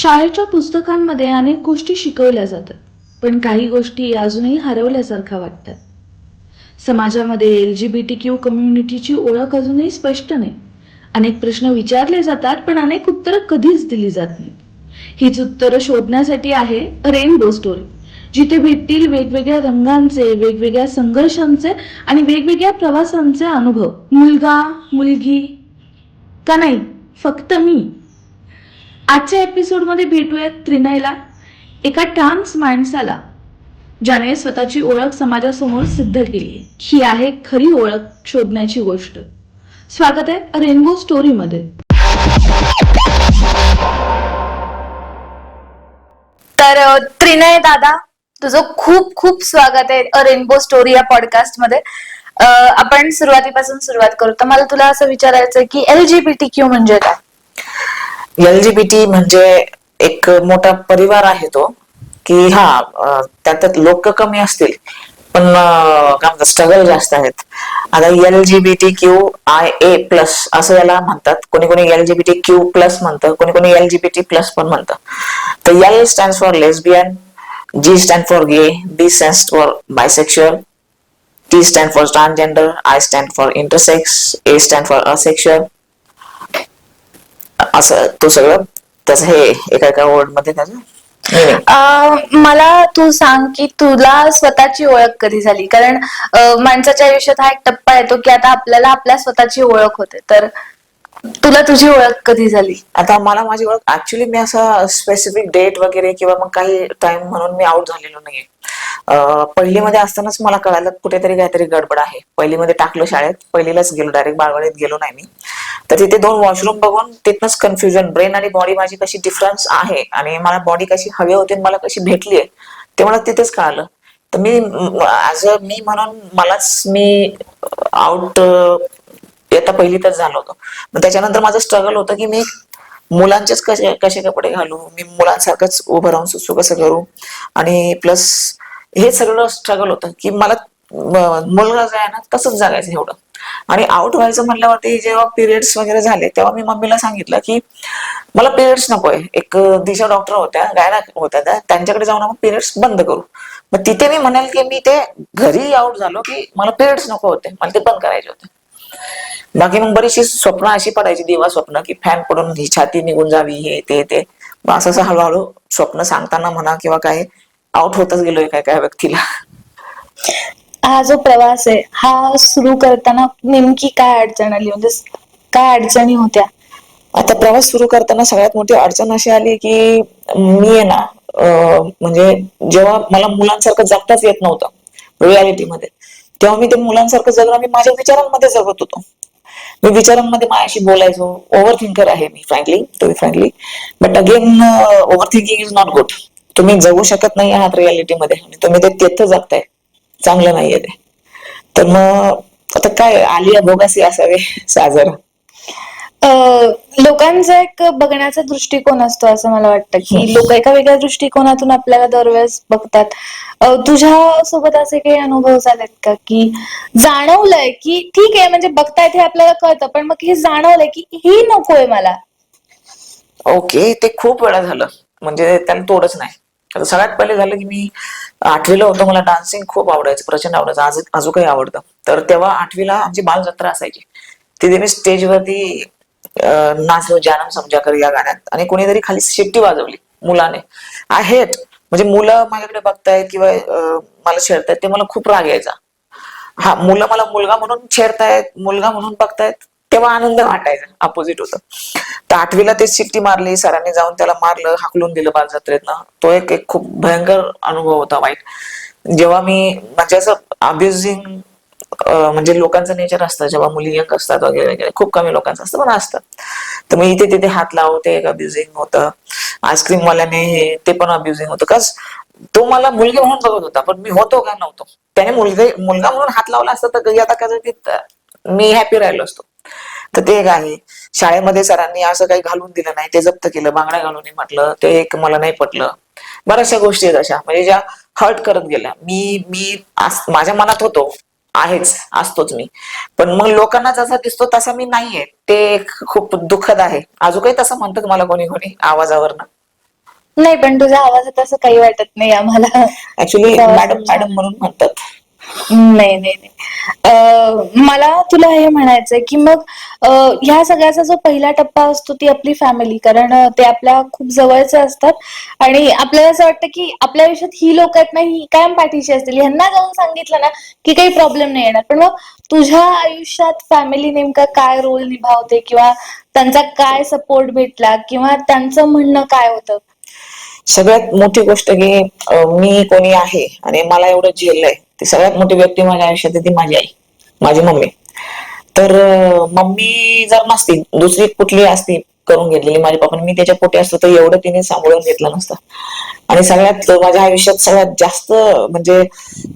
शाळेच्या पुस्तकांमध्ये अनेक गोष्टी शिकवल्या जातात पण काही गोष्टी अजूनही हरवल्यासारख्या वाटतात. समाजामध्ये L G B T Q कम्युनिटीची ओळख अजूनही स्पष्ट नाही. अनेक प्रश्न विचारले जातात पण अनेक उत्तरं कधीच दिली जात नाहीत. हीच उत्तरं शोधण्यासाठी आहे रेनबो स्टोरी जिथे भेटतील वेगवेगळ्या रंगांचे वेगवेगळ्या संघर्षांचे आणि वेगवेगळ्या प्रवासांचे अनुभव. मुलगा मुलगी का नाही? फक्त मी. आजच्या एपिसोडमध्ये भेटूयात त्रिनयला एका ट्रान्स माणसाला ज्याने स्वतःची ओळख समाजासमोर सिद्ध केली ही आहे खरी ओळख शोधण्याची गोष्ट. स्वागत आहे रेनबो स्टोरीमध्ये तर त्रिनय दादा तुझं खूप खूप स्वागत आहे अ रेनबो स्टोरी या पॉडकास्टमध्ये. आपण सुरुवातीपासून सुरुवात करू. तर मला तुला असं विचारायचं की L G B T Q म्हणजे काय? एलजीबीटी म्हणजे एक मोठा परिवार आहे तो की हा त्यात लोक कमी असतील पण काय म्हणतात स्ट्रगल जास्त आहेत. आता LGBT Q I A plus असं याला म्हणतात. कोणी कोणी एलजीबीटी क्यू प्लस म्हणतं कोणी कोणी एलजीबीटी प्लस पण म्हणतं. तर L stand for lesbian G stand for gay B stand for bisexual T stand for transgender I stand for intersex A stand for asexual असं तो सगळं त्याचं हे एका एका वर्डमध्ये त्याचं. अ, मला तू सांग की तुला स्वतःची ओळख कधी झाली? कारण अ, माणसाच्या आयुष्यात हा एक टप्पा येतो की आता आपल्याला आपल्या स्वतःची ओळख होते. तर तुला तुझी ओळख कधी झाली? आता मला माझी ओळख ऍक्च्युली मी असं स्पेसिफिक डेट वगैरे किंवा मग काही टाइम म्हणून मी आउट झालेलो नाहीये. अं, पहिलीमध्ये असतानाच मला कळालं कुठेतरी काहीतरी गडबड आहे. पहिलीमध्ये टाकलं शाळेत पहिलीलाच गेलो डायरेक्ट बालवाडीत गेलो नाही मी. तर तिथे दोन वॉशरूम बघून तिथनच कन्फ्युजन ब्रेन आणि बॉडी माझी कशी डिफरन्स आहे आणि मला बॉडी कशी हवी होती आणि मला कशी भेटली आहे ते मला तिथेच कळालं. तर मी ऍज अ मी म्हणून मलाच मी आउट आता पहिलीतच झालो होतो. मग त्याच्यानंतर माझं स्ट्रगल होतं की मी मुलांचेच कसे कसे कपडे घालू? मी मुलांसारखंच उभं राहून सुसू कसं करू? आणि प्लस हे सगळं स्ट्रगल होतं की मला मुलगा जो आहे ना तसंच जगायचं एवढं. आणि आउट व्हायचं म्हणल्यावरती जेव्हा पिरियड्स वगैरे झाले तेव्हा मी मम्मीला सांगितलं की मला पिरियड्स नकोय. एक दिशा डॉक्टर होत्या गायना होत्या त्या त्यांच्याकडे जाऊन आपण पिरियड्स बंद करू. मग तिथे मी म्हणाल की मी ते घरी आउट झालो की मला पिरियड्स नको होते मला ते बंद करायचे होते. बाकी मग बरीचशी स्वप्न अशी पडायची दिवा स्वप्न की फॅन पडून ही छाती निघून जावी हे ते ते. मग असं असं हळूहळू स्वप्न सांगताना म्हणा किंवा काय आउट होतच गेलोय काय काय व्यक्तीला. हा जो प्रवास आहे हा सुरू करताना नेमकी काय अडचण आली? म्हणजे काय अडचणी होत्या? आता प्रवास सुरू करताना सगळ्यात मोठी अडचण अशी आली की मी आहे ना म्हणजे जेव्हा मला मुलांसारखं जगताच येत नव्हतं रियालिटीमध्ये तेव्हा मी ते मुलांसारखं जगणं मी माझ्या विचारांमध्ये जगत होतो. मी विचारांमध्ये माझ्याशी बोलायचो ओव्हर थिंकर आहे मी frankly to frankly but again overthinking is not good तुम्ही जगू शकत नाही आहात रियालिटीमध्ये तुम्ही ते तिथं जगताय. चांगलं नाहीये ते. तर मग आता काय आलिया भोगासी असावे साजर? लोकांचा एक बघण्याचा दृष्टिकोन असतो असं मला वाटतं की लोक एका वेगळ्या दृष्टिकोनातून आपल्याला दरवेळेस बघतात. तुझ्या सोबत असे काही अनुभव झालेत का? की जाणवलंय की ठीक आहे म्हणजे बघतायत हे आपल्याला कळतं पण मग हे जाणवलंय की ही नकोय मला. ओके ते खूप वेळा झालं. म्हणजे त्याला तोडच नाही. आता सगळ्यात पहिले झालं की मी आठवीला होतं मला डान्सिंग खूप आवडायचं प्रचंड आवडायचं. आज अजून काही आवडतं. तर तेव्हा आठवीला आमची बालजत्रा असायची. तिथे मी स्टेजवरती अं, नाचलो जानम समजा कर या गाण्यात. आणि कोणीतरी खाली शिट्टी वाजवली मुलाने. आय हेट म्हणजे मुलं माझ्याकडे बघतायत किंवा मला छेडतायत ते मला खूप राग यायचा. हा मुलं मला मुलगा म्हणून छेडतायत मुलगा म्हणून बघतायत. तेव्हा आनंद वाटायचा अपोजिट होत. तर आठवीला ते शिट्टी मारली सरांनी जाऊन त्याला मारलं हाकलून दिलं बालजत्रेतनं. तो एक एक खूप भयंकर अनुभव होता वाईट. जेव्हा मी म्हणजे असं अब्युझिंग म्हणजे लोकांचं नेचर असतं. जेव्हा मुली यंग असतात वगैरे वगैरे खूप कमी लोकांचं असतं पण असतं. तर मी इथे तिथे हात लावते एक अब्युझिंग होतं. आईस्क्रीम वाल्याने हे ते पण अब्युझिंग होतं. कस तो मला मुलगी म्हणून बघत होता पण मी होतो का नव्हतो? त्याने मुलगा मुलगा म्हणून हात लावला असता तर आता कदाचित मी हॅपी राहिलो असतो. तर ते एक आहे. शाळेमध्ये सरांनी असं काही घालून दिलं नाही ते जप्त केलं बांगड्या घालून म्हटलं ते एक मला नाही पटलं. बऱ्याचशा गोष्टी आहेत अशा म्हणजे ज्या हर्ट करत गेल्या. मी मी माझ्या मनात होतो आहेच असतोच मी. पण मग लोकांना जसा दिसतो तसा मी नाहीये. ते एक खूप दुःखद आहे. अजून काही तसं म्हणतात मला कोणी कोणी आवाजावरनं. नाही पण तुझ्या आवाजात असं काही वाटत नाही आम्हाला. Actually madam. मॅडम म्हणून म्हणतात. नाही नाही नाही. मला तुला हे म्हणायचंय की मग ह्या सगळ्याचा जो पहिला टप्पा असतो ती आपली फॅमिली कारण ते आपल्या खूप जवळचे असतात. आणि आपल्याला असं वाटतं की आपल्या आयुष्यात ही लोक आहेत ना ही कायम पाठीशी असतील. ह्यांना जाऊन सांगितलं ना की काही प्रॉब्लेम नाही येणार. पण मग तुझ्या आयुष्यात फॅमिली नेमका काय रोल निभावते? किंवा त्यांचा काय सपोर्ट भेटला? किंवा त्यांचं म्हणणं काय होतं? सगळ्यात मोठी गोष्ट की मी कोणी आहे आणि मला एवढं झेललंय. ती सगळ्यात मोठी व्यक्ती माझ्या आयुष्यात ती माझी आई माझी मम्मी. तर मम्मी जर नसती दुसरी कुठली असती करून घेतलेली माझ्या पप्पाने मी त्याच्या पोटी असतो तर एवढं तिने सांभाळून घेतलं नसतं. आणि सगळ्यात माझ्या आयुष्यात सगळ्यात जास्त म्हणजे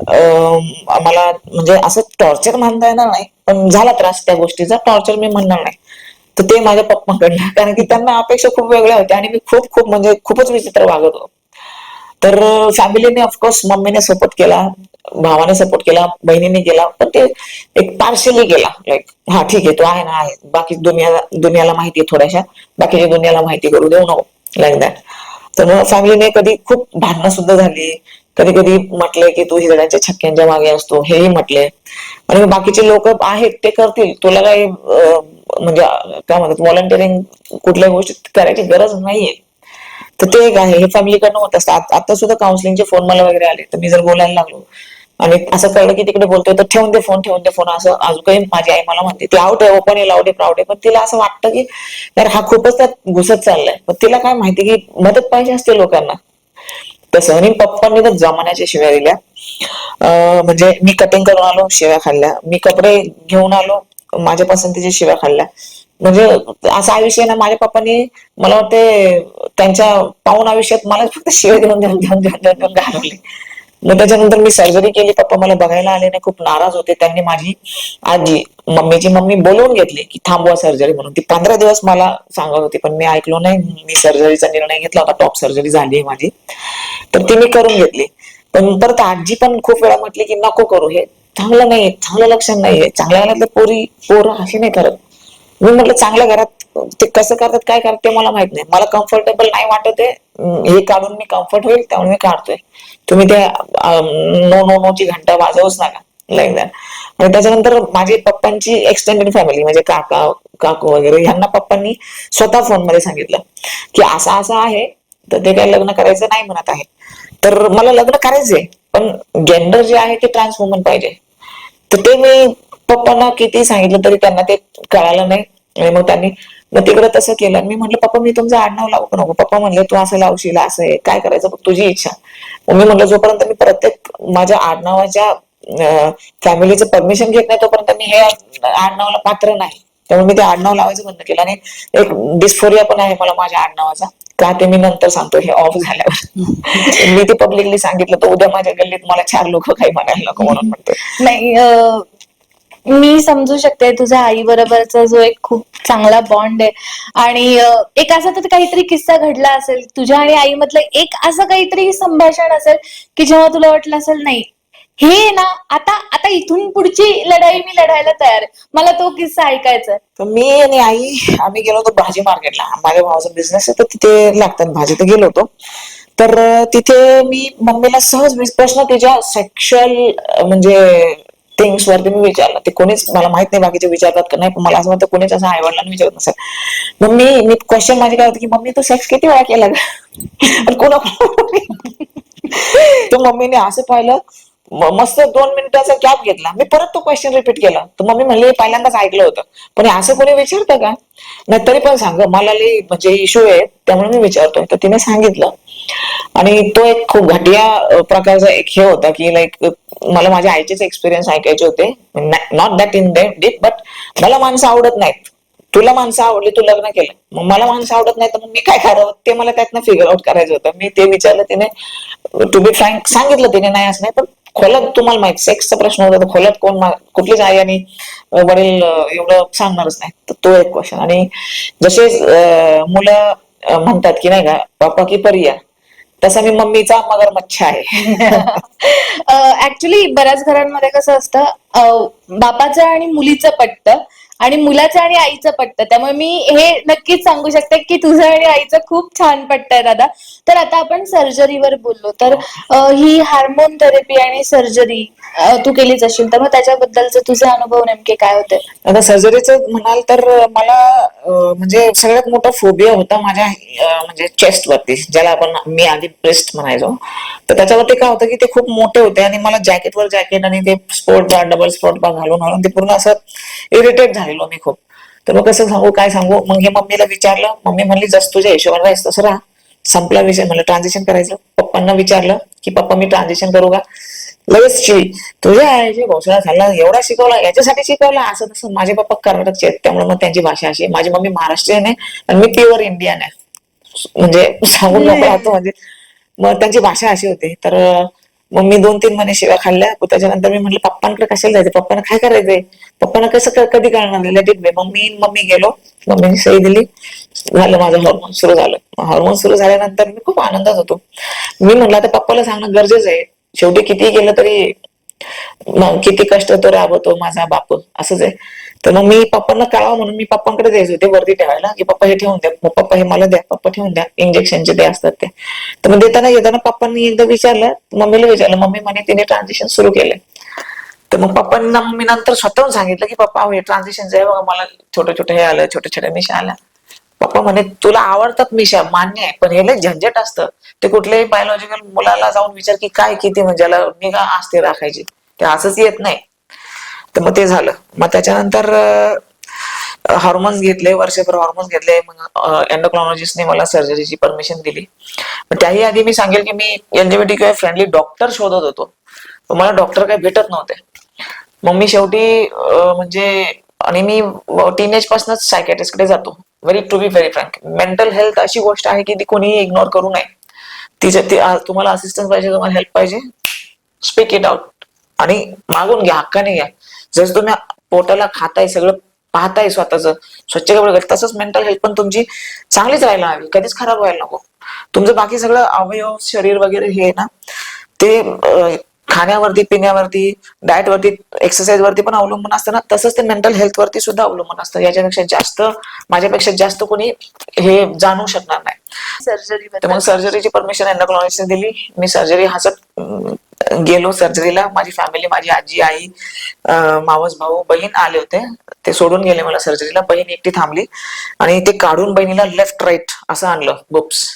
अं, मला म्हणजे असं टॉर्चर म्हणता येणार नाही पण झाला त्रास त्या गोष्टीचा टॉर्चर मी म्हणणार नाही. तर ते माझ्या पप्पाकडनं कारण की त्यांना अपेक्षा खूप वेगळ्या होत्या आणि मी खूप खूप म्हणजे खूपच विचित्र वागत होतो. तर फॅमिलीने ऑफकोर्स मम्मीने सपोर्ट केला. भावाने सपोर्ट केला बहिणीने केला पण ते एक पार्शली गेला. लाईक हा ठीक आहे तो आहे ना आहे. बाकी दुनिया दुनियाला माहिती आहे थोड्याशा. बाकीच्या दुनियाला माहिती करू देऊ नको लाईक दॅट तर मग फॅमिलीने कधी खूप भांडणं सुद्धा झाली. कधी कधी म्हटले की तू हिजड्यांच्या छक्क्यांच्या मागे असतो हेही म्हटले आणि बाकीचे लोक आहेत ते करतील. तुला काही म्हणजे काय म्हणतात व्हॉलंटिअरिंग कुठल्या गोष्टी करायची गरज नाहीये. तर ते एक आहे. हे फॅमिलीकडनं होत असतं. आता सुद्धा काउन्सिलिंगचे फोन मला वगैरे आले. तर मी जर बोलायला लागलो आणि असं कळलं की तिकडे बोलतोय तर ठेवून दे फोन ठेवून दे फोन असं अजूनही माझी आई मला म्हणते ती आउट आहे ओपन आहे लावडे प्राऊड आहे. पण तिला असं वाटतं की यार हा खूपच त्यात घुसत चाललाय. पण तिला काय माहिती की मदत पाहिजे असते लोकांना. तसं आणि पप्पांनी तर जमान्याच्या शिव्या दिल्या. अं, म्हणजे मी कटिंग करून आलो शिव्या खाल्ल्या. मी कपडे घेऊन आलो माझ्या पसंतीच्या शिव्या खाल्ल्या. म्हणजे असं आयुष्य आहे ना माझ्या पप्पांनी मला वाटते त्यांच्या पाहून आयुष्यात मला फक्त शिव्या देऊन देऊन देऊन देऊन देऊन देऊन घालवली. मग त्याच्यानंतर मी सर्जरी केली. पप्पा मला बघायला आले नाही. खूप नाराज होते. त्यांनी माझी आजी मम्मीची मम्मी बोलवून घेतली की थांबवा सर्जरी म्हणून. ती पंधरा दिवस मला सांगत होती पण मी ऐकलो नाही. मी सर्जरीचा निर्णय घेतला होता. टॉप सर्जरी झाली आहे माझी. तर ती मी करून घेतली. पण परत आजी पण खूप वेळा म्हटली की नको करू. हे चांगलं नाहीये. चांगलं लक्षण नाहीये. चांगल्या घरातलं पोरी पोरं अशी नाही करत. मी म्हटलं चांगल्या घरात ते कसं करतात काय करतात ते मला माहीत नाही. मला कम्फर्टेबल नाही वाटत आहे. हे काढून मी कम्फर्ट होईल त्यामुळे मी काढतोय. तुम्ही ते नो नो नो ची घंटा वाजवूच नका. लाईक दॅट आणि त्याच्यानंतर माझी पप्पांची एक्सटेंडेड फॅमिली म्हणजे काका काकू वगैरे ह्यांना पप्पांनी स्वतः फोनमध्ये सांगितलं की असं असं आहे तर ते काही लग्न करायचं नाही म्हणत आहे तर मला लग्न करायचंय पण जेंडर जे आहे ते ट्रान्स वुमन पाहिजे. तर ते मी पप्पांना किती सांगितलं तरी त्यांना ते कळालं नाही. आणि मग त्यांनी मग तिकडे तसं केलं. आणि मी म्हटलं पप्पा मी तुमचं आडनाव लावू का नको? पप्पा म्हणले तू असं लावशील असं आहे. काय करायचं? बघ तुझी इच्छा. मग मी म्हटलं जोपर्यंत मी प्रत्येक माझ्या आडनावाच्या फॅमिलीचं परमिशन घेत नाही तोपर्यंत मी हे आडनावाला पात्र नाही. त्यामुळे मी ते आडनाव लावायचं बंद केलं. आणि एक डिस्फोरिया पण आहे मला माझ्या आडनावाचा. का ते मी नंतर सांगतो हे ऑफ झाल्यावर. मी ते पब्लिकली सांगितलं तर उद्या माझ्या गल्लीत मला चार लोक काही म्हणायला नको म्हणून म्हणते. नाही मी समजू शकते तुझ्या आई बरोबरचा जो एक खूप चांगला बॉन्ड आहे. आणि एक असा तर काहीतरी किस्सा घडला असेल तुझ्या आणि आई मधलं एक असं काहीतरी संभाषण असेल की जेव्हा तुला वाटलं असेल नाही हे ना आता आता इथून पुढची लढाई मी लढायला तयार आहे. मला तो किस्सा ऐकायचा आहे. तर मी आणि आई आम्ही गेलो होतो भाजी मार्केटला. माझ्या भावाचा बिझनेस आहे तर तिथे लागतात भाजी तर गेलो होतो. तर तिथे मी मम्मीला सहज प्रश्न तिच्या सेक्शुअल म्हणजे थिंग्स वरती मी विचारलं. ते कोणीच मला माहीत नाही बाकीचे विचारतात का नाही पण मला असं म्हणतं कोणीच असं आईवडिलांना विचारत नसेल. मग मी मी क्वेश्चन माझी काय होती की मम्मी तू सेक्स किती वेळा केला ग? कोणा तो मम्मीने असं पाहिलं मस्त दोन मिनिटाचा गॅप घेतला. मी परत तो क्वेश्चन रिपीट केला. तर मम्मी म्हणली "हे पहिल्यांदाच ऐकलं होतं. पण असं कोणी विचारतं का? नाही तरी पण सांग मला लई म्हणजे इश्यू आहे त्यामुळे मी विचारतोय. तर तिने सांगितलं. आणि तो एक खूप घटिया प्रकारचा एक हे होता की लाईक मला माझ्या आईचेच एक्सपिरियन्स ऐकायचे होते. Not that in deep but मला माणसं आवडत नाहीत. तुला माणसं आवडली तू लग्न केलं. मग मला माणसं आवडत नाही तर मग मी काय करावं? ते मला त्यातनं फिगर आउट करायचं होतं. मी ते विचारलं तिने. टू बी फ्रँक सांगितलं तिने नाही असं नाही पण खोलात तुम्हाला माहीत सेक्सचा प्रश्न होता तर खोलात कोण कुठलीच आई आणि वडील एवढं सांगणारच नाही. तर तो एक क्वेश्चन आणि जसे मुलं म्हणतात की नाही का पापा की परिया. तसा मी मम्मीचा मगर मच्छा आहे. ऍक्च्युली बऱ्याच घरांमध्ये कसं असतं बापाचं आणि मुलीचं पटतं आणि मुलाचं आणि आईचं पटतं. त्यामुळे मी हे नक्कीच सांगू शकते की तुझं आणि आईचं खूप छान पटतंय दादा. तर आता आपण सर्जरीवर बोललो. तर ही हार्मोन थेरपी आणि सर्जरी तू केलीच असेल तर मग त्याच्याबद्दलचे तुझे अनुभव नेमके काय होते? आता सर्जरीचं म्हणाल तर मला म्हणजे सगळ्यात मोठा फोबिया होता माझ्या म्हणजे चेस्ट वरती ज्याला आपण मी आधी ब्रेस्ट म्हणायचो. तर त्याच्यावरती काय होतं की ते खूप मोठे होते आणि मला जॅकेटवर जॅकेट आणि ते sport bra double sport bra घालून घालून ते पूर्ण असं इरिटेट झालेलो मी खूप. तर मग कसं सांगू काय सांगू? मग हे मम्मीला विचारलं मम्मी म्हणली जस तुझ्या हिशोबाने राहायचं तसं राहा. संपला विषय म्हणलं ट्रान्झिशन करायचं. पप्पांना विचारलं की पप्पा मी ट्रान्झिशन करू का? लगेच शिवी तुझ्या आईची घोषणा झाला एवढा शिकवला याच्यासाठी शिकवला. असं तसं माझे पप्पा कर्नाटकचे आहेत त्यामुळे मग त्यांची भाषा अशी. माझी मम्मी महाराष्ट्रीयन आहे आणि मी प्युअर इंडियन आहे. म्हणजे सांगून नको राहतो म्हणजे मग त्यांची भाषा अशी होती. तर मग मी दोन तीन महिने शिव्या खाल्ल्या. त्याच्यानंतर मी म्हटलं पप्पांकडे कशाला जायचं? पप्पांना काय करायचंय? पप्पांना कसं कधी करणार let it be mummy mummy गेलो. मम्मीने सही दिली. झालं माझं हॉर्मोन सुरू झालं. हॉर्मोन सुरू झाल्यानंतर मी खूप आनंदात होतो. मी म्हटलं आता पप्पाला सांगणं गरजेचं आहे. शेवटी किती केलं तरी मग किती कष्ट तो राबवतो माझा बाप. असंच आहे. तर मग मी पप्पांना कळावं म्हणून मी पप्पांकडे द्यायचे होते वरती ठेवायला की पप्पा हे ठेवून द्या. मग पप्पा हे मला द्या. पप्पा ठेवून द्या. इंजेक्शनचे ते असतात ते. तर मग देताना येताना पप्पांनी एकदा विचारलं. मम्मीला विचारलं. मम्मी म्हणे तिने ट्रान्झिशन सुरू केलंय. तर मग पप्पांना मी नंतर स्वतःहून सांगितलं की पप्पा हो, हे ट्रान्झिशन आहे बघा. मला छोटं छोटं हे आलं. छोट्या छोट्या मिशा आल्या. पप्पा म्हणे तुला आवडतात मिशा मान्य आहे पण हे लय झंझट असतं. ते कुठल्याही बायोलॉजिकल मुलाला जाऊन विचार की काय किती म्हणजे याला निगा असते राखायची. ते असंच येत नाही. तर मग ते झालं. मग त्याच्यानंतर हॉर्मोन्स घेतले वर्षभर हॉर्मोन्स घेतले. मग एन्डोक्लॉनॉजिस्टने मला सर्जरीची परमिशन दिली. त्याही आधी मी सांगेल की मी एनजीबीटी किंवा फ्रेंडली डॉक्टर शोधत होतो. मला डॉक्टर काही भेटत नव्हते. मग मी शेवटी म्हणजे आणि मी टीनेज पासूनच सायकॅट्रिस्टकडे जातो. Very to be very frank mental health अशी गोष्ट आहे की ती कोणीही इग्नोर करू नये. तिच्या ती तुम्हाला असिस्टन्स पाहिजे तुम्हाला हेल्प पाहिजे स्पीक इट आउट आणि मागून घ्या हक्काने घ्या. जसं तुम्ही पोटाला खाताय सगळं पाहताय स्वतःच स्वच्छ कपडे तसंच मेंटल हेल्थ पण तुमची चांगलीच राहायला हवी. कधीच खराब व्हायला नको. तुमचं बाकी सगळं अवयव शरीर वगैरे हे आहे ना ते खाण्यावरती पिण्यावरती डाएट वरती एक्सरसाइज वरती पण अवलंबून असतं ना. तसंच ते मेंटल हेल्थ वरती सुद्धा अवलंबून असतं. याच्यापेक्षा जास्त माझ्यापेक्षा जास्त कोणी हे जाणू शकणार नाही. सर्जरी तर मग सर्जरीची परमिशन एन्डोक्लॉनिक्सने दिली. मी सर्जरी हसत गेलो सर्जरीला माझी फॅमिली माझी आजी आई मावस भाऊ बहीण आले होते. ते सोडून गेले मला सर्जरीला बहीण एकटी थांबली. आणि ते काढून बहिणीला लेफ्ट राईट असं आणलं बुप्स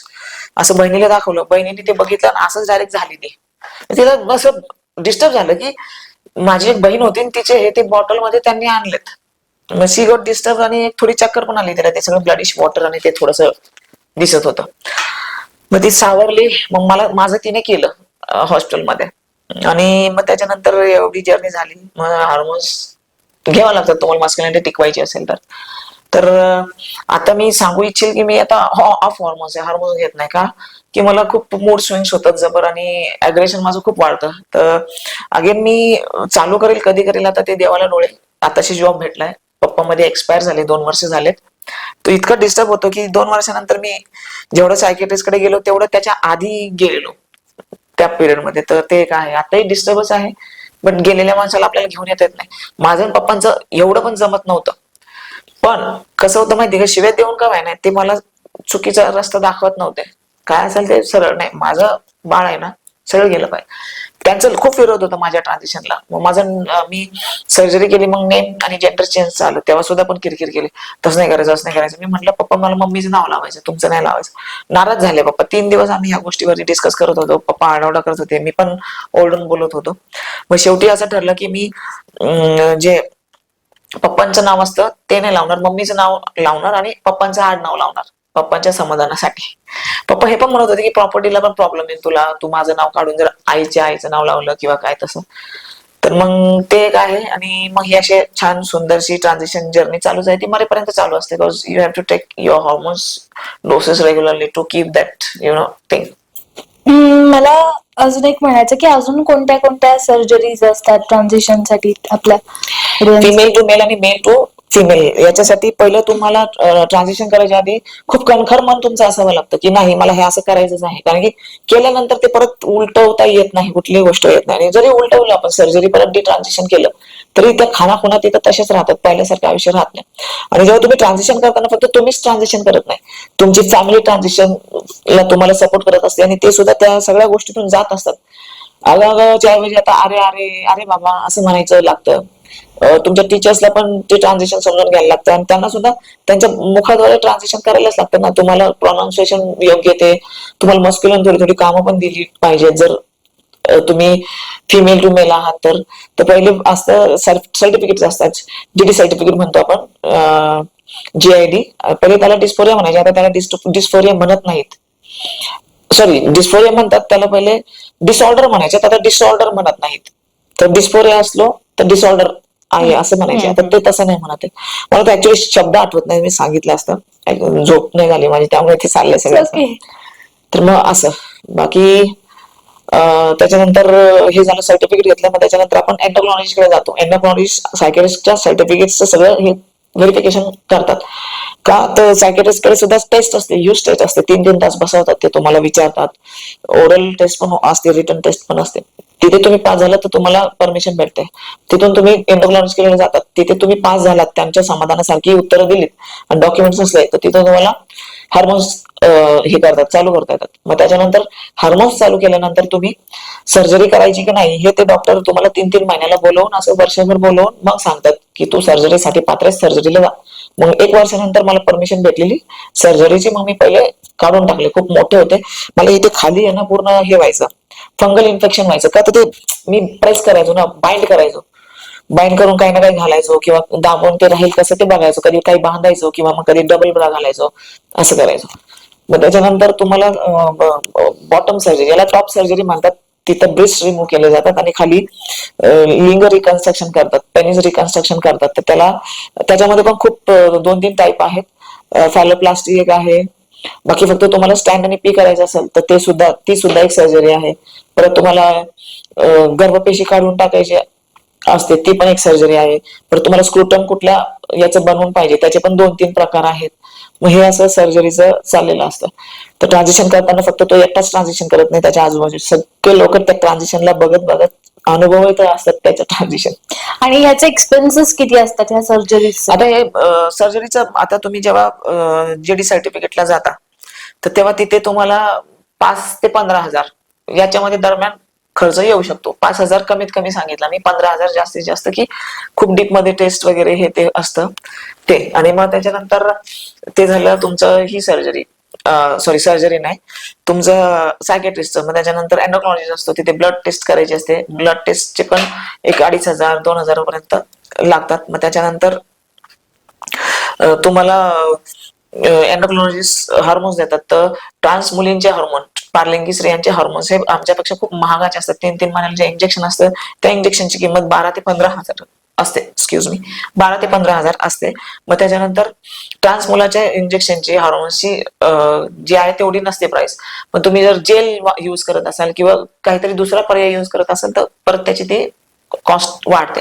असं बहिणीला दाखवलं. बहिणीने ते बघितलं असंच डायरेक्ट झाली ती. तिला असं डिस्टर्ब झालं की माझी एक बहीण होती तिचे हे ते बॉटलमध्ये त्यांनी आणलेत. मग सी गॉट डिस्टर्ब आणि एक थोडी चक्कर पण आली तिला. ते सगळं ब्लडिश वॉटर आणि ते थोडस दिसत होतं. मग ती सावरली. मग मला माझं तिने केलं हॉस्टेलमध्ये आणि मग त्याच्यानंतर एवढी जर्नी झाली. मग हार्मोन्स घ्यावं लागतात. तुम्हाला मस्क्युलिनिटी टिकवायची असेल तर. तर आता मी सांगू इच्छेल की मी आता ऑफ हॉर्मोन्स आहे. हार्मोन्स घेत नाही का? की मला खूप मूड स्विंग्स होतात जबर आणि अग्रेशन माझं खूप वाढतं. तर अगेन मी चालू करेल कधी करेल आता ते देवाला डोळे आताशी जॉब भेटलाय पप्पा मध्ये एक्सपायर झाले दोन वर्ष झालेत. तो इतका डिस्टर्ब होतो की दोन वर्षानंतर मी जेवढं सायकेट्रिस्टकडे गेलो तेवढं त्याच्या आधी गेलेलो. त्या पिरियडमध्ये. तर ते काय आहे. आताही डिस्टर्बच आहे पण गेलेल्या माणसाला आपल्याला घेऊन येता येत नाही. माझं पप्पांचं एवढं पण जमत नव्हतं. पण कसं होतं माहिती का? शिव्या देऊन का नाही ते मला चुकीचा रस्ता दाखवत नव्हते. काय असेल ते सरळ नाही. माझं बाळ आहे ना सरळ गेलं पाहिजे. त्यांचं खूप विरोध होता माझ्या ट्रान्झिशनला मग माझं मी सर्जरी केली मग नेम आणि जेंडर चेंज झालं. तेव्हा सुद्धा पण किरकिर केली. तसं नाही करायचं असं नाही करायचं. मी म्हटलं पप्पा मला मम्मीचं नाव लावायचं. तुमचं नाही लावायचं. नाराज झाले पप्पा. तीन दिवस आम्ही या गोष्टीवरती डिस्कस करत होतो. पप्पा आरडाओरडा करत होते. मी पण ओरडून बोलत होतो. मग शेवटी असं ठरलं की मी जे पप्पांचं नाव असतं ते नाही लावणार. मम्मीचं नाव लावणार आणि पप्पांचं आड नाव लावणार पप्पांच्या समाधानासाठी. पप्पा हे पण म्हणत होते की प्रॉपर्टीला पण प्रॉब्लेम येईल तुला. तू माझं नाव काढून जर आईच्या आईचं नाव लावलं किंवा काय तसं. तर मग ते एक आहे आणि मग ही अशी छान सुंदरशी ट्रान्झिशन जर्नी चालू आहे. ती मरेपर्यंत चालू असते because you have to take your hormones doses regularly to keep that you know thing मला अजून एक म्हणायचं की अजून कोणत्या कोणत्या सर्जरीज असतात ट्रान्झिशनसाठी आपल्या? फिमेल टू मेल आणि मेल टू फिमेल याच्यासाठी पहिलं तुम्हाला ट्रान्झॅक्शन करायच्या आधी खूप कणखर मन तुमचं असावं लागतं की नाही मला हे असं करायचंच आहे. कारण की केल्यानंतर ते परत उलटवता येत नाही कुठलीही गोष्ट येत नाही. आणि जरी उलटवलं आपण सर्जरी परत डी ट्रान्झॅक्शन केलं तरी त्या खानाखुणा तिथं तसेच राहतात पहिल्यासारखं आयुष्य राहत नाही. आणि जेव्हा तुम्ही ट्रान्झॅक्शन करताना फक्त तुम्हीच ट्रान्झॅक्शन करत नाही तुमची फॅमिली ट्रान्झॅक्शन ला तुम्हाला सपोर्ट करत असते आणि ते सुद्धा त्या सगळ्या गोष्टीतून जात असतात. अगं अगं ज्यावेळी आता अरे अरे अरे बाबा असं म्हणायचं लागतं. तुमच्या टीचर्सला पण ते ट्रान्झेक्शन समजून घ्यायला लागतं आणि त्यांना सुद्धा त्यांच्या मुखाद्वारे ट्रान्झेक्शन करायलाच लागतं ना. तुम्हाला प्रोनाऊन्सिएशन योग्य ते तुम्हाला मस्क्युलन थोडी थोडी कामं पण दिली पाहिजेत. जर तुम्ही फिमेल टू मेल आहात तर तर पहिले असतं सर्टिफिकेट असतात. डीडी सर्टिफिकेट म्हणतो आपण जी आय डी पहिले त्याला डिस्फोरिया म्हणायचे. आता त्याला डिस्फोरिया म्हणत नाहीत. सॉरी डिस्फोरिया म्हणतात त्याला पहिले डिसऑर्डर म्हणायचे. आता डिसऑर्डर म्हणत नाहीत. तर डिस्फोरिया असलो तर डिसऑर्डर आहे असं म्हणायचे. आता ते तसं नाही म्हणत मला तर ऍक्च्युली शब्द आठवत नाही मी सांगितलं असतं. झोप नाही झाली माझी त्यामुळे ते चाललंय सगळं तर मग असं. बाकी त्याच्यानंतर हे झालं सर्टिफिकेट घेतलं मग त्याच्यानंतर आपण कडे जातो. एन्डोक्रोलॉजिस्ट सायकेटिस्टच्या सर्टिफिकेटचं सगळं हे व्हेरिफिकेशन करतात. का? तर सायकेटिस्टकडे सुद्धा टेस्ट असते यूज टेस्ट असते. तीन तीन तास बसवतात ते तुम्हाला विचारतात. ओरल टेस्ट पण असते रिटर्न टेस्ट पण असते. तिथे तुम्ही पास झालात तर तुम्हाला परमिशन भेटते. तिथून तुम्ही कडे जातात. तिथे तुम्ही पास झालात त्यांच्या समाधानासारखी उत्तरं दिलीत आणि डॉक्युमेंट्स असले तर तिथे तुम्हाला हार्मोन्स हे करतात चालू करता येतात. मग त्याच्यानंतर हार्मोन्स चालू केल्यानंतर तुम्ही सर्जरी करायची की नाही हे ते डॉक्टर तुम्हाला तीन तीन महिन्याला बोलवून असं वर्षभर बोलवून मग सांगतात की तू सर्जरीसाठी पात्र सर्जरीला जा. मग एक वर्षानंतर मला परमिशन भेटलेली. सर्जरीची मग मी पहिले काढून टाकले. खूप मोठे होते. मला इथे खाली आहे ना पूर्ण हे व्हायचं. फंगल इन्फेक्शन व्हायचं. का तर ते मी प्रेस करायचो ना बाइंड करायचो. बाइंड करून काही ना काही घालायचो किंवा दाबून ते राहील कसं ते बघायचो. कधी काही बांधायचो किंवा मग कधी डबल ब्रा घालायचो. असं करायचो. मग त्याच्यानंतर तुम्हाला बॉटम सर्जरी याला टॉप सर्जरी म्हणतात. तिथं ब्रेस्ट रिमूव्ह केले जातात आणि खाली लिंग रिकन्स्ट्रक्शन करतात. पेनिस रिकन्स्ट्रक्शन करतात तर त्याला त्याच्यामध्ये पण खूप दोन तीन टाईप आहेत. फॅलोप्लास्टी एक आहे. बाकी फक्त तुम्हाला स्टँड आणि पी करायचं असेल तर ते सुद्धा ती सुद्धा एक सर्जरी आहे. परत तुम्हाला गर्भपेशी काढून टाकायची असते ती पण एक सर्जरी आहे. परत तुम्हाला स्क्रुटम कुठल्या याचं बनवून पाहिजे त्याचे पण दोन तीन प्रकार आहेत. मग हे असं सर्जरीचं चाललेलं असतं. तर ट्रान्झिशन करताना फक्त तो एकटाच ट्रान्झिशन करत नाही त्याच्या आजूबाजू सगळे लोक त्या ट्रान्झिशनला बघत बघत अनुभव तर असतात त्याचं ट्रान्झिशन आणि ह्याचे एक्सपेन्सेस किती असतात ह्या सर्जरीचे आता हे सर्जरीचं आता तुम्ही जेव्हा जेडी सर्टिफिकेटला जाता तर तेव्हा तिथे तुम्हाला पाच ते पंधरा हजार याच्यामध्ये दरम्यान खर्च येऊ शकतो. पाच हजार कमीत कमी सांगितलं मी पंधरा हजार जास्तीत जास्त की खूप डीपमध्ये टेस्ट वगैरे हे ते असतं. ते. आणि मग त्याच्यानंतर ते झालं तुमचं ही सर्जरी सॉरी सर्जरी नाही. तुमचं सायकेट्रिस्टचं मग त्याच्यानंतर एन्डोक्रोलॉजिस्ट असतो. तिथे ब्लड टेस्ट करायची असते. ब्लड टेस्टचे पण एक अडीच हजार दोन हजार पर्यंत लागतात. मग त्याच्यानंतर तुम्हाला एन्डोक्रोलॉजिस्ट हार्मोन्स देतात. तर ट्रान्स मुलींचे हार्मोन पार्लिंगी स्त्रियांचे हार्मोन्स हे आमच्यापेक्षा खूप महागाचे असतात. तीन तीन महिन्याला जे इंजेक्शन असतं त्या इंजेक्शनची किंमत बारा ते पंधरा हजार असते. एक्सक्यूज मी बारा ते पंधरा हजार असते. मग त्याच्यानंतर ट्रान्स मुलाच्या इंजेक्शनची हॉर्मोन्सची जी आहे तेवढी नसते प्राइस पण तुम्ही जर जेल युज करत असाल किंवा काहीतरी दुसरा पर्याय युज करत असाल तर परत त्याची ती कॉस्ट वाढते.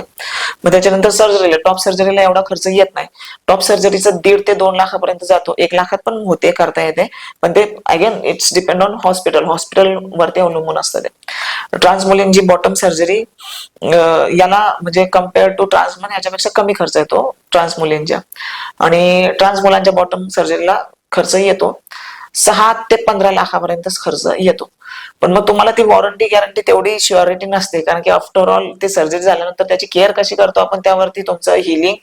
मग त्याच्यानंतर सर्जरीला टॉप सर्जरीला एवढा खर्च येत नाही. टॉप सर्जरीचं दीड ते दोन लाखापर्यंत जातो. एक लाखात पण होते करता येते. पण ते again it's depend on hospital hospital वरती अवलंबून असतं ते. ट्रान्स बॉटम सर्जरी याला म्हणजे कंपेअर टू ट्रान्समन याच्यापेक्षा कमी खर्च येतो ट्रान्समोलिनच्या आणि ट्रान्समोलांच्या बॉटम सर्जरीला खर्च येतो. सहा ते पंधरा लाखापर्यंतच खर्च येतो. पण मग तुम्हाला ती वॉरंटी गॅरंटी तेवढी शुअरिटी नसते. कारण की आफ्टर ऑल ते सर्जरी झाल्यानंतर त्याची केअर कशी करतो आपण त्यावरती तुमचं हिलिंग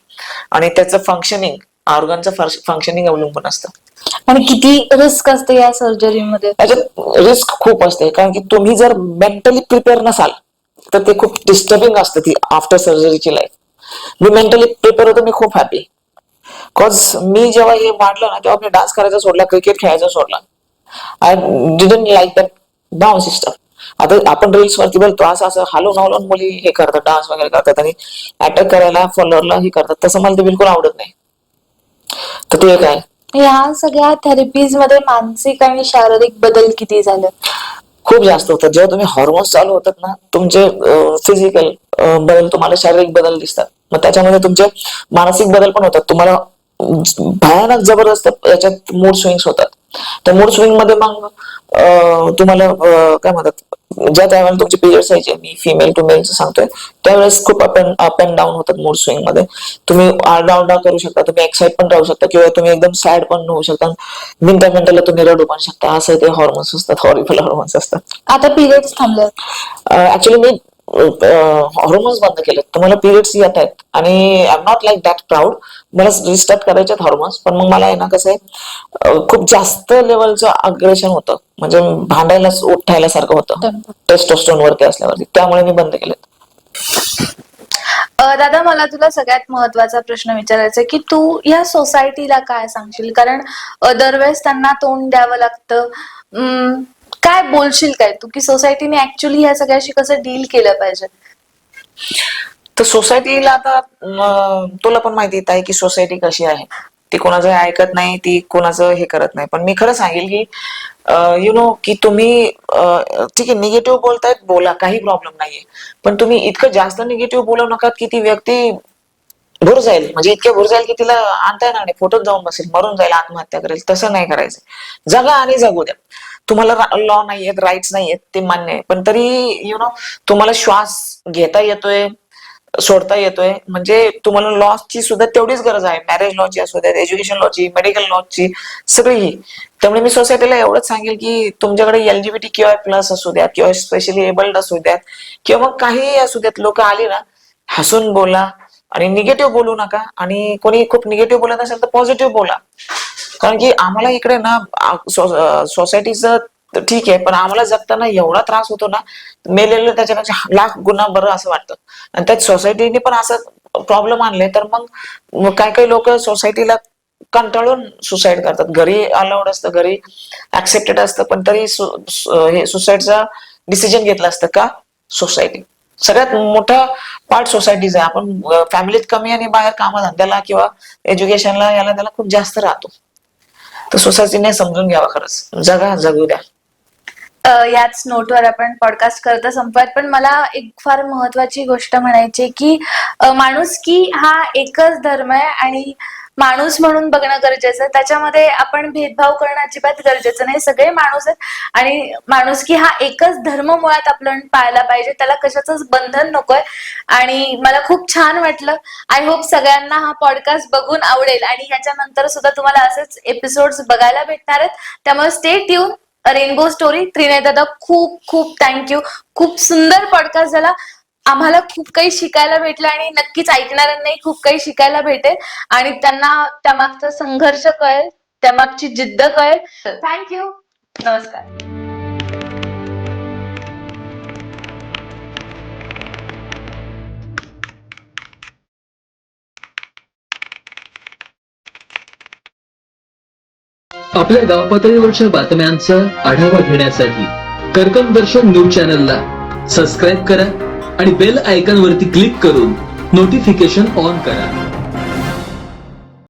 आणि त्याचं फंक्शनिंग ऑर्गनचं फंक्शनिंग अवलंबून असतं. आणि किती रिस्क असते या सर्जरीमध्ये त्याच्यात रिस्क खूप असते. कारण की तुम्ही जर मेंटली प्रिपेअर नसाल तर ते खूप डिस्टर्बिंग असतं ती आफ्टर सर्जरीची लाईफ मी मेंटली प्रिपेअर होतो मी खूप हॅपी कॉज मी जेव्हा हे वाढलं ना तेव्हा मी डान्स करायचा सोडला क्रिकेट खेळायचा सोडला. I didn't like that down system. आता आपण रील्स वरती बोलतो असं असं हलवून हलवून मुली हे करतात डान्स वगैरे करतात आणि अटॅक करायला फॉलोअरला हे करतात. तसं मला ते बिलकुल आवडत नाही. तर ते आहे. या सगळ्या थेरपीजमध्ये मानसिक आणि शारीरिक बदल किती झाले? खूप जास्त होतात. जेव्हा तुम्ही हॉर्मोन्स चालू होतात ना तुमचे फिजिकल बदल तुम्हाला शारीरिक बदल दिसतात. मग त्याच्यामध्ये तुमचे मानसिक बदल पण होतात. तुम्हाला भयानक जबरदस्त याच्यात मूड स्विंग्स होतात. त्या मूड स्विंगमध्ये मग तुम्हाला काय म्हणतात ज्या त्यावेळेला तुमचे पिरियड्स यायचे मी फिमेल टू मेल सांगतोय त्यावेळेस खूप up and up and down होतात मूड स्विंगमध्ये. तुम्ही आरडा ओरडा करू शकता तुम्ही एक्साइट पण राहू शकता किंवा तुम्ही एकदम सॅड पण होऊ शकता. मिनिटा मिनिटाला तुम्ही रडू पण शकता असं ते हॉर्मोन्स असतात हॉरिबल हॉर्मोन्स असतात. आता पिरियड्स थांबले ऍक्च्युली मी हॉर्मोन्स बंद केलेत. तुम्हाला पिरियड्स येत आहेत. आणि I am not like that proud मला रिस्टार्ट करायचे हॉर्मोन्स पण मग मला आहे ना कसं आहे खूप जास्त लेवलचं अग्रेशन होतं. म्हणजे भांडायला उठायला सारखं होतं. टेस्टोस्टोन वरती असल्यावरती. त्यामुळे मी बंद केलेत. दादा मला तुला सगळ्यात महत्त्वाचा प्रश्न विचारायचा की तू या सोसायटीला काय सांगशील? कारण दरवेळेस त्यांना तोंड द्यावं लागतं. काय बोलशील काय? तू की सोसायटीने ऍक्च्युली ह्या सगळ्याशी कसं डील केलं पाहिजे? तर सोसायटीला आता अं, तुला पण माहिती आहे की सोसायटी कशी आहे. ती कोणाचं ऐकत नाही ती कोणाचं हे करत नाही. पण मी खरं सांगेल की यु नो की तुम्ही अं, ठीक आहे निगेटिव्ह बोलतायत बोला काही प्रॉब्लेम नाहीये. पण तुम्ही इतकं जास्त निगेटिव्ह बोलू नका की ती व्यक्ती भूर जाईल. म्हणजे इतके भूर जाईल की तिला आणता येणार नाही. फोटोत जाऊन बसेल मरून जाईल आत्महत्या करेल तसं नाही करायचं. जगा आणि जगू द्या. तुम्हाला लॉ नाही आहेत राईट्स नाही आहेत ते मान्य आहे. पण तरी यु नो तुम्हाला श्वास घेता येतोय सोडता येतोय. म्हणजे तुम्हाला लॉची सुद्धा तेवढीच गरज आहे. मॅरेज लॉची असू द्यात एज्युकेशन लॉची मेडिकल लॉची सगळीही. त्यामुळे मी सोसायटीला एवढंच सांगेल की तुमच्याकडे एलजीबीटी किंवा प्लस असू द्यात किंवा स्पेशली एबल्ड असू द्यात किंवा मग काही असू द्यात लोक आली ना हसून बोला आणि निगेटिव्ह बोलू नका. आणि कोणी खूप निगेटिव्ह बोलत असेल तर पॉझिटिव्ह बोला. कारण की आम्हाला इकडे ना सोसायटीचं ठीक आहे पण आम्हाला जगताना एवढा त्रास होतो ना मेलेलं त्याच्यापेक्षा लाख गुन्हा बरं असं वाटतं. आणि त्यात सोसायटीने पण असं प्रॉब्लेम आणले तर मग काही काही लोक सोसायटीला कंटाळून सुसाईड करतात. घरी अलाउड असतं घरी ऍक्सेप्टेड असतं पण तरी सु- सु- हे सुसाईडचा डिसिजन घेतलं असतं का? सोसायटी सगळ्यात मोठा पार्ट सोसायटीचा आहे. आपण फॅमिलीत कमी आणि बाहेर कामधंद्याला किंवा एज्युकेशनला याला त्याला खूप जास्त राहतो. तर सोसायटीने समजून घ्यावा खरंच. जगा जगू द्या. याच नोटवर आपण पॉडकास्ट करता संपवत पण मला एक फार महत्वाची गोष्ट म्हणायची की माणूस की हा एकच धर्म आहे आणि माणूस म्हणून बघणं गरजेचं. आहे त्याच्यामध्ये आपण भेदभाव करणं अजिबात गरजेचं नाही. सगळे माणूस आहेत. आणि माणूस की हा एकच धर्म मुळात आपण पाळला पाहिजे. त्याला कशाचंच बंधन नकोय. आणि मला खूप छान वाटलं. आय होप सगळ्यांना हा पॉडकास्ट बघून आवडेल. आणि ह्याच्यानंतर सुद्धा तुम्हाला असेच एपिसोड्स बघायला भेटणार आहेत. त्यामुळे स्टेट येऊन रेनबो स्टोरी त्रिनय दादा खूप खूप थँक्यू खूप सुंदर पॉडकास्ट झाला. आम्हाला खूप काही शिकायला भेटलं आणि नक्कीच ऐकणाऱ्यांनाही खूप काही शिकायला भेटेल. आणि त्यांना त्यामागचा संघर्ष कळेल त्यामागची जिद्द कळेल. थँक्यू नमस्कार. आपल्या गाव पातळीवरच्या बातम्यांचा आढावा घेण्यासाठी कर्कम दर्शन न्यूज चॅनलला सबस्क्राईब करा आणि बेल आयकॉनवरती क्लिक करून नोटिफिकेशन ऑन करा.